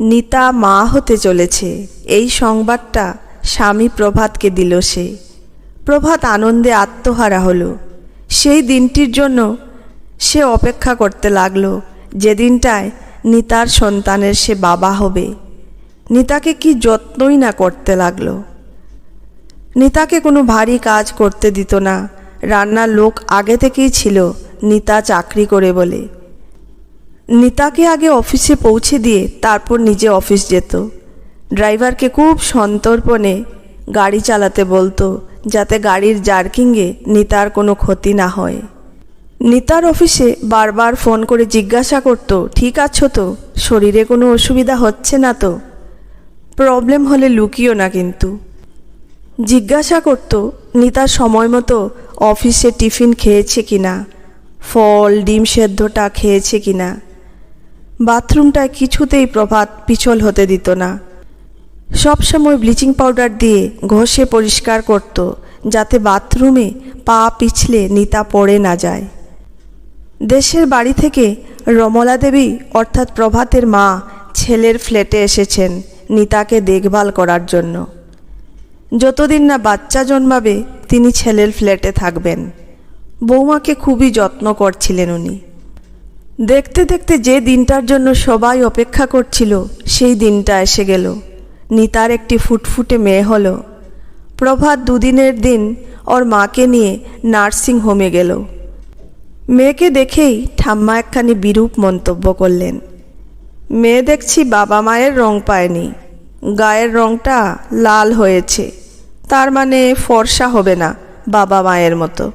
নিতা মা হতে চলেছে। এই সংবাদটা স্বামী প্রভাতকে দিল সে। প্রভাত আনন্দে আত্মহারা হলো। সেই দিনটির জন্য সে অপেক্ষা করতে লাগল যেদিনটায় নিতার সন্তানের সে বাবা হবে। নিতাকে কি যত্নই না করতে লাগল। নিতাকে কোনো ভারী কাজ করতে দিত না। রান্নার লোক আগে থেকেই ছিল নিতা চাকরি করে বলে। নিতাকে আগে অফিসে পৌঁছে দিয়ে তারপর নিজে অফিস যেত। ড্রাইভারকে খুব সন্তর্পণে গাড়ি চালাতে বলতো, যাতে গাড়ির জার্কিংয়ে নিতার কোনো ক্ষতি না হয়। নিতার অফিসে বারবার ফোন করে জিজ্ঞাসা করতো, ঠিক আছো তো? শরীরে কোনো অসুবিধা হচ্ছে না তো? প্রবলেম হলে লুকিও না কিন্তু। জিজ্ঞাসা করত, নিতা সময় মতো অফিসে টিফিন খেয়েছে কিনা? ফল, ডিম সেদ্ধটা খেয়েছে কিনা? বাথরুমটায় কিছুতেই প্রভাত পিছল হতে দিত না। সবসময় ব্লিচিং পাউডার দিয়ে ঘষে পরিষ্কার করত, যাতে বাথরুমে পা পিছলে নিতা পড়ে না যায়। দেশের বাড়ি থেকে রমলা দেবী, অর্থাৎ প্রভাতের মা, ছেলের ফ্ল্যাটে এসেছেন নিতাকে দেখভাল করার জন্য। যতদিন না বাচ্চা জন্মাবে, তিনি ছেলের ফ্ল্যাটে থাকবেন। বৌমাকে খুবই যত্ন করছিলেন উনি। দেখতে দেখতে যে দিনটার জন্য সবাই অপেক্ষা করছিল, সেই দিনটা এসে গেল। নিতার একটি ফুটফুটে মেয়ে হলো। প্রভাত দুদিনের দিন ওর মাকে নিয়ে নার্সিং হোমে গেল। মেয়েকে দেখেই ঠাম্মা একখানি বিরূপ মন্তব্য করলেন। মেয়ে দেখছি বাবা মায়ের রং পায়নি। গায়ের রংটা লাল হয়েছে। তার মানে ফর্সা হবে না বাবা মায়ের মতো।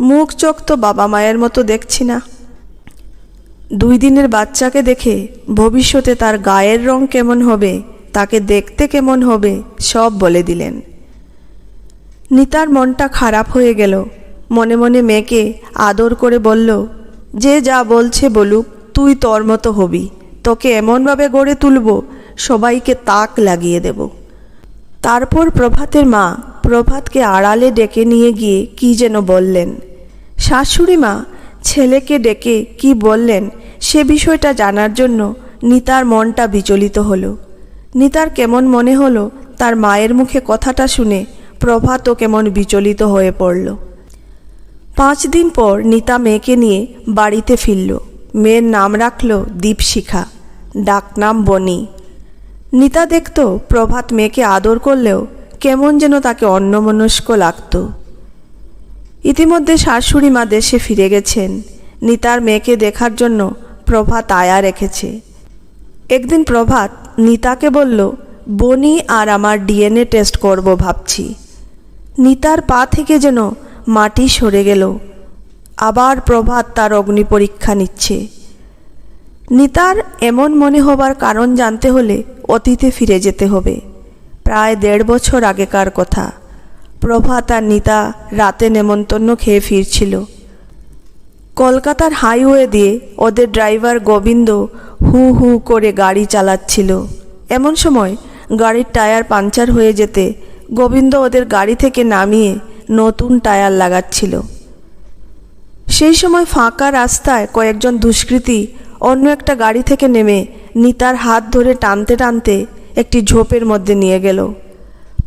মুখ চোখ তো বাবা মায়ের মতো দেখছি না। দুই দিনের বাচ্চাকে দেখে ভবিষ্যতে তার গায়ের রং কেমন হবে, তাকে দেখতে কেমন হবে, সব বলে দিলেন। নিতার মনটা খারাপ হয়ে গেল। মনে মনে মেয়েকে আদর করে বলল, যে যা বলছে বলুক, তুই তোর মতো হবি। তোকে এমনভাবে গড়ে তুলব, সবাইকে তাক লাগিয়ে দেব। তারপর প্রভাতের মা প্রভাতকে আড়ালে ডেকে নিয়ে গিয়ে কি যেন বললেন। শাশুড়ি মা ছেলেকে ডেকে কি বললেন সে বিষয়টা জানার জন্য নিতার মনটা বিচলিত হলো। নিতার কেমন মনে হলো তার মায়ের মুখে কথাটা শুনে প্রভাতও কেমন বিচলিত হয়ে পড়ল। পাঁচ দিন পর নিতা মেয়েকে নিয়ে বাড়িতে ফিরল। মেয়ের নাম রাখল দীপশিখা, ডাকনাম বনি। নিতা দেখত প্রভাত মেয়েকে আদর করলেও কেমন যেন তাকে অন্যমনস্ক লাগতো। ইতিমধ্যে শাশুড়ি মা দেশে ফিরে গেছেন। নিতার মেয়েকে দেখার জন্য প্রভাত আয়া রেখেছে। একদিন প্রভাত নিতাকে বলল, বনি আর আমার ডিএনএ টেস্ট করব ভাবছি। নিতার পা থেকে যেন মাটি সরে গেল। আবার প্রভাত তার অগ্নি পরীক্ষা নিচ্ছে। নিতার এমন মনে হবার কারণ জানতে হলে অতীতে ফিরে যেতে হবে। প্রায় দেড় বছর আগেকার কথা। প্রভাত আর নিতা রাতে নেমন্তন্ন খেয়ে ফিরছিল। কলকাতার হাইওয়ে দিয়ে ওদের ড্রাইভার গোবিন্দ হু হু করে গাড়ি চালাচ্ছিল। এমন সময় গাড়ির টায়ার পাঞ্চার হয়ে যেতে গোবিন্দ ওদের গাড়ি থেকে নামিয়ে নতুন টায়ার লাগাচ্ছিল। সেই সময় ফাঁকা রাস্তায় কয়েকজন দুষ্কৃতী অন্য একটা গাড়ি থেকে নেমে নিতার হাত ধরে টানতে টানতে একটি ঝোপের মধ্যে নিয়ে গেল।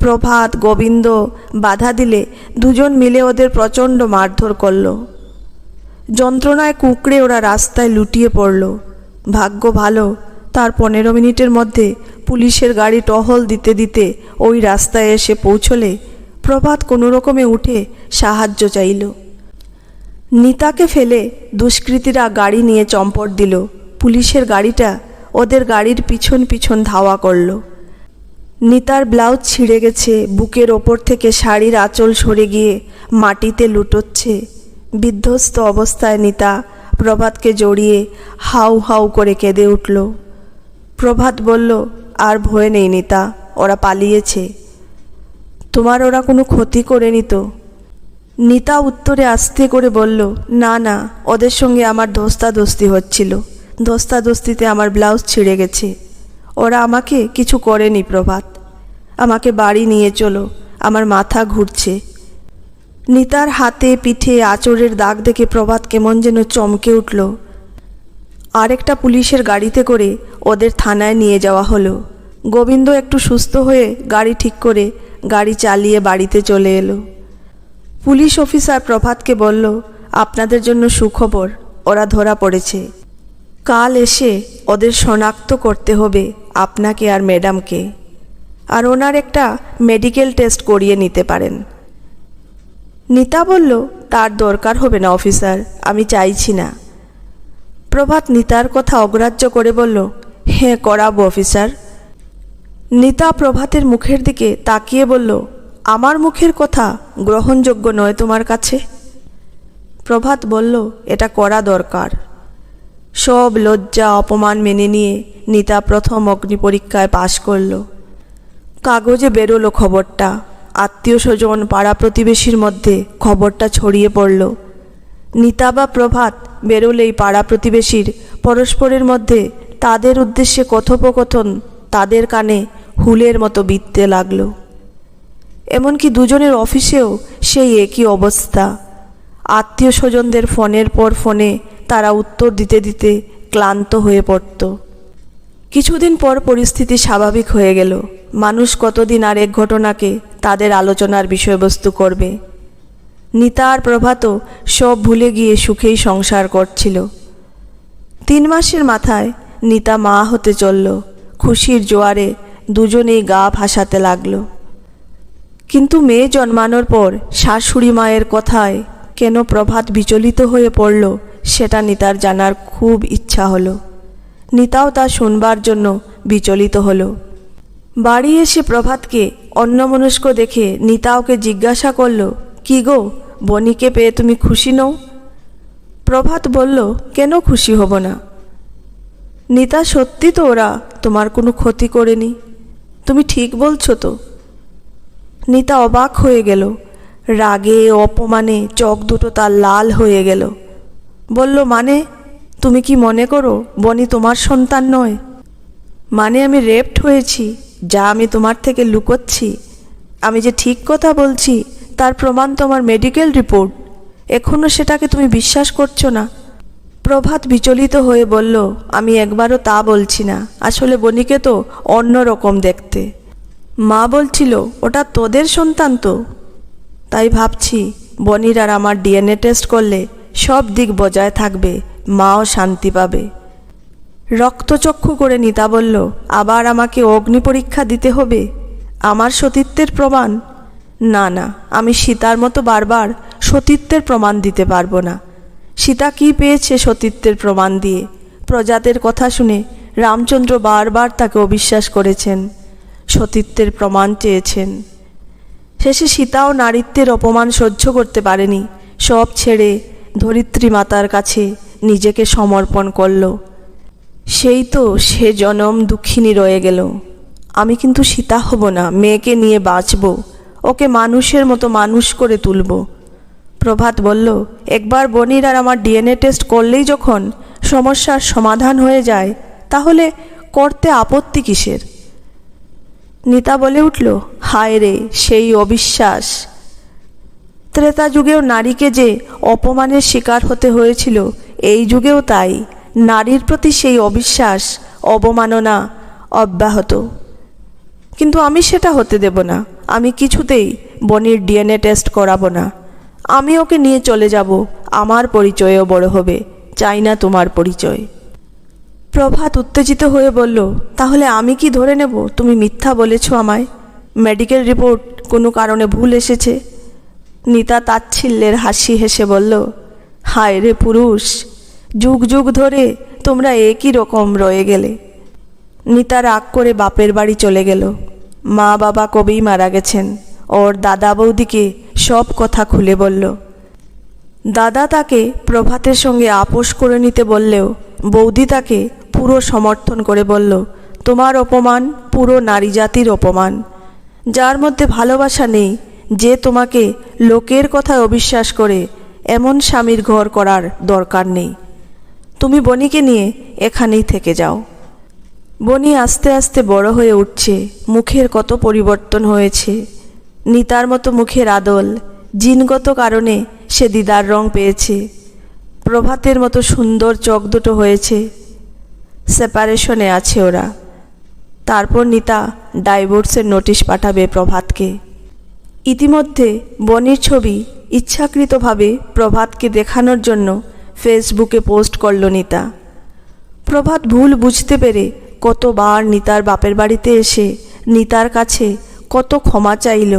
প্রভাত, গোবিন্দ বাধা দিলে দুজন মিলে ওদের প্রচণ্ড মারধর করল। যন্ত্রণায় কুঁকড়ে ওরা রাস্তায় লুটিয়ে পড়ল। ভাগ্য ভালো, তার পনেরো মিনিটের মধ্যে পুলিশের গাড়ি টহল দিতে দিতে ওই রাস্তায় এসে পৌঁছলে প্রভাত কোনো রকমে উঠে সাহায্য চাইল। নিতাকে ফেলে দুষ্কৃতীরা গাড়ি নিয়ে চম্পট দিল। পুলিশের গাড়িটা ওদের গাড়ির পিছন পিছন ধাওয়া করল। নিতার ব্লাউজ ছিঁড়ে গেছে, বুকের ওপর থেকে শাড়ির আঁচল সরে গিয়ে মাটিতে লুটোচ্ছে। বিধ্বস্ত অবস্থায় নিতা প্রভাতকে জড়িয়ে হাউ হাউ করে কেঁদে উঠল। প্রভাত বলল, আর ভয় নেই নিতা, ওরা পালিয়েছে। তোমার ওরা কোনো ক্ষতি করেনি তো? নিতা উত্তরে আস্তে করে বলল, না না, ওদের সঙ্গে আমার ধস্তাধস্তি হচ্ছিল। ধস্তাধস্তিতে আমার ব্লাউজ ছিঁড়ে গেছে। ওরা আমাকে কিছু করেনি প্রভাত। আমাকে বাড়ি নিয়ে চলো, আমার মাথা ঘুরছে। নিতার হাতে পিঠে আঁচড়ের দাগ দেখে প্রভাত কেমন যেন চমকে উঠল। আরেকটা পুলিশের গাড়িতে করে ওদের থানায় নিয়ে যাওয়া হলো। গোবিন্দ একটু সুস্থ হয়ে গাড়ি ঠিক করে গাড়ি চালিয়ে বাড়িতে চলে এলো। পুলিশ অফিসার প্রভাতকে বলল, আপনাদের জন্য সুখবর, ওরা ধরা পড়েছে। কাল এসে ওদের শনাক্ত করতে হবে আপনাকে আর ম্যাডামকে। আর ওনার একটা মেডিকেল টেস্ট করিয়ে নিতে পারেন। নিতা বলল, তার দরকার হবে না, অফিসার, আমি চাইছি না। প্রভাত নিতার কথা অগ্রাহ্য করে বলল হ্যাঁ করাবো, অফিসার। নিতা প্রভাতের মুখের দিকে তাকিয়ে বলল, আমার মুখের কথা গ্রহণযোগ্য নয় তোমার কাছে? প্রভাত বলল, এটা করা দরকার। সব লজ্জা, অপমান মেনে নিয়ে নিতা প্রথম অগ্নি পরীক্ষায় পাশ করল। কাগজে বেরোলো খবরটা। আত্মীয় স্বজন পাড়া প্রতিবেশীর মধ্যে খবরটা ছড়িয়ে পড়ল। নিতা বা প্রভাত বেরোলেই পাড়া প্রতিবেশীর পরস্পরের মধ্যে তাদের উদ্দেশ্যে কথোপকথন তাদের কানে হুলের মতো বিততে লাগল। এমনকি দুজনের অফিসেও সেই একই অবস্থা। আত্মীয় স্বজনদের ফোনের পর ফোনে তারা উত্তর দিতে দিতে ক্লান্ত হয়ে পড়ত। কিছুদিন পর পরিস্থিতি স্বাভাবিক হয়ে গেল। মানুষ কতদিন আর এক ঘটনাকে তাদের আলোচনার বিষয়বস্তু করবে? নিতা আর প্রভাত সব ভুলে গিয়ে সুখেই সংসার করছিল। তিন মাসের মাথায় নিতা মা হতে চলল। খুশির জোয়ারে দুজনেই গা ভাসাতে লাগল। কিন্তু মেয়ে জন্মানোর পর শাশুড়ি মায়ের কথায় কেন প্রভাত বিচলিত হয়ে পড়ল সেটা নিতার জানার খুব ইচ্ছা হলো। নিতাও তা শুনবার জন্য বিচলিত হলো। বাড়ি এসে প্রভাতকে অন্যমনস্ক দেখে নিতা ওকে জিজ্ঞাসা করল, কি গো বনিকে পেয়ে তুমি খুশি নও? প্রভাত বলল, কেন খুশি হব না? নিতা, সত্যি তো ওরা তোমার কোনো ক্ষতি করেনি। তুমি ঠিক বলছো তো? নিতা অবাক হয়ে গেল। রাগে, অপমানে চোখ দুটো তার লাল হয়ে গেল। বলল মানে তুমি কি মনে করো বনি তোমার সন্তান নয়? মানে আমি রেপড হয়েছি, যা আমি তোমার থেকে লুকোচ্ছি। আমি যে ঠিক কথা বলছি, তার প্রমাণ তোমার মেডিকেল রিপোর্ট এখনও সেটাকে তুমি বিশ্বাস করছ না? প্রভাত বিচলিত হয়ে বলল, আমি একবারও তা বলছি না। আসলে বনিকে তো অন্য রকম দেখতে। মা বলছিল, ওটা তোদের সন্তান তো? তাই ভাবছি, বনির আর আমার ডিএনএ টেস্ট করলে সব দিক বজায় থাকবে, মাও শান্তি পাবে। রক্তচক্ষু করে নিতা বলল, আবার আমাকে অগ্নি পরীক্ষা দিতে হবে? আমার সতীত্বের প্রমাণ? না না, আমি সীতার মতো বারবার সতীত্বের প্রমাণ দিতে পারব না। সীতা কি পেয়েছে সতীত্বের প্রমাণ দিয়ে? প্রজাদের কথা শুনে রামচন্দ্র বারবার তাকে অবিশ্বাস করেছেন, সতীত্বের প্রমাণ চেয়েছেন। শেষে সীতাও নারীত্বের অপমান সহ্য করতে পারেনি, সব ছেড়ে ধরিত্রী মাতার কাছে নিজেকে সমর্পণ করল। সেই তো সে জনম দুঃখিনী রয়ে গেল। আমি কিন্তু সীতা হব না, মেয়েকে নিয়ে বাঁচব, ওকে মানুষের মতো মানুষ করে তুলব। প্রভাত বলল, একবার বনির আর আমার ডিএনএ টেস্ট করলেই যখন সমস্যার সমাধান হয়ে যায়, তাহলে করতে আপত্তি কিসের? নিতা বলে উঠল, হায় রে, সেই অবিশ্বাস! ত্রেতা যুগেও নারীকে যে অপমানের শিকার হতে হয়েছিল, এই যুগেও তাই। নারীর প্রতি সেই অবিশ্বাস, অবমাননা অব্যাহত। কিন্তু আমি সেটা হতে দেব না। আমি কিছুতেই বনির ডিএনএ টেস্ট করাবো না। আমি ওকে নিয়ে চলে যাব। আমার পরিচয়ও বড় হবে। চাই না তোমার পরিচয়। প্রভাত উত্তেজিত হয়ে বলল, তাহলে আমি কি ধরে নেব? তুমি মিথ্যা বলেছ আমায়। মেডিকেল রিপোর্ট কোনো কারণে ভুল এসেছে। নিতা তাচ্ছিল্যের হাসি হেসে বলল, হায় রে পুরুষ, যুগ যুগ ধরে তোমরা একই রকম রয়ে গেলে। নিতা রাগ করে বাপের বাড়ি চলে গেল। মা বাবা কবেই মারা গেছেন। ওর দাদা বৌদিকে সব কথা খুলে বলল। দাদা তাকে প্রভাতের সঙ্গে আপোষ করে নিতে বললেও বৌদি তাকে পুরো সমর্থন করে বলল, তোমার অপমান পুরো নারী জাতির অপমান। যার মধ্যে ভালোবাসা নেই যে তোমাকে লোকের কথায় অবিশ্বাস করে, এমন স্বামীর ঘর করার দরকার নেই। তুমি বনিকে নিয়ে এখানেই থেকে যাও। বনি আস্তে আস্তে বড় হয়ে উঠছে, মুখের কত পরিবর্তন হয়েছে। নিতার মতো মুখের আদল, জিনগত কারণে সে দিদার রং পেয়েছে। প্রভাতের মতো সুন্দর চোখ দুটো হয়েছে। সেপারেশনে আছে ওরা। তারপর নিতা ডাইভোর্সের নোটিশ পাঠাবে প্রভাতকে। ইতিমধ্যে বনির ছবি ইচ্ছাকৃতভাবে প্রভাতকে দেখানোর জন্য ফেসবুকে পোস্ট করল নিতা। প্রভাত ভুল বুঝতে পেরে কতবার নিতার বাপের বাড়িতে এসে নিতার কাছে কত ক্ষমা চাইল,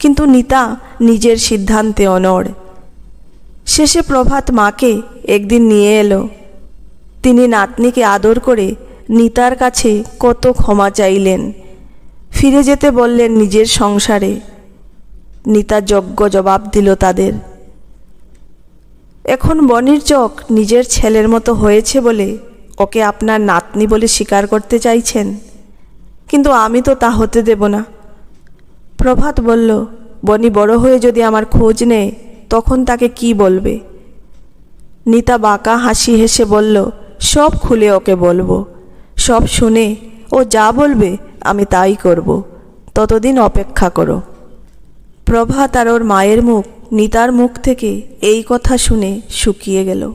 কিন্তু নিতা নিজের সিদ্ধান্তে অনড়। শেষে প্রভাত মাকে একদিন নিয়ে এলো। তিনি নাতনিকে আদর করে নিতার কাছে কত ক্ষমা চাইলেন। ফিরে যেতে বললেন নিজের সংসারে। নিতা যজ্ঞ জবাব দিল তাদের। এখন বনির চোখ নিজের ছেলের মতো হয়েছে বলে ওকে আপনার নাতনি বলে স্বীকার করতে চাইছেন? কিন্তু আমি তো তা হতে দেব না। প্রভাত বলল, বনি বড় হয়ে যদি আমার খোঁজ নেয়, তখন তাকে কি বলবে? নিতা বাঁকা হাসি হেসে বলল, সব খুলে ওকে বলব। সব শুনে ও যা বলবে আমি তাই করব। ততদিন অপেক্ষা করো। প্রভাত আর ওর মায়ের মুখ নিতার মুখ থেকে এই কথা শুনে শুকিয়ে গেল।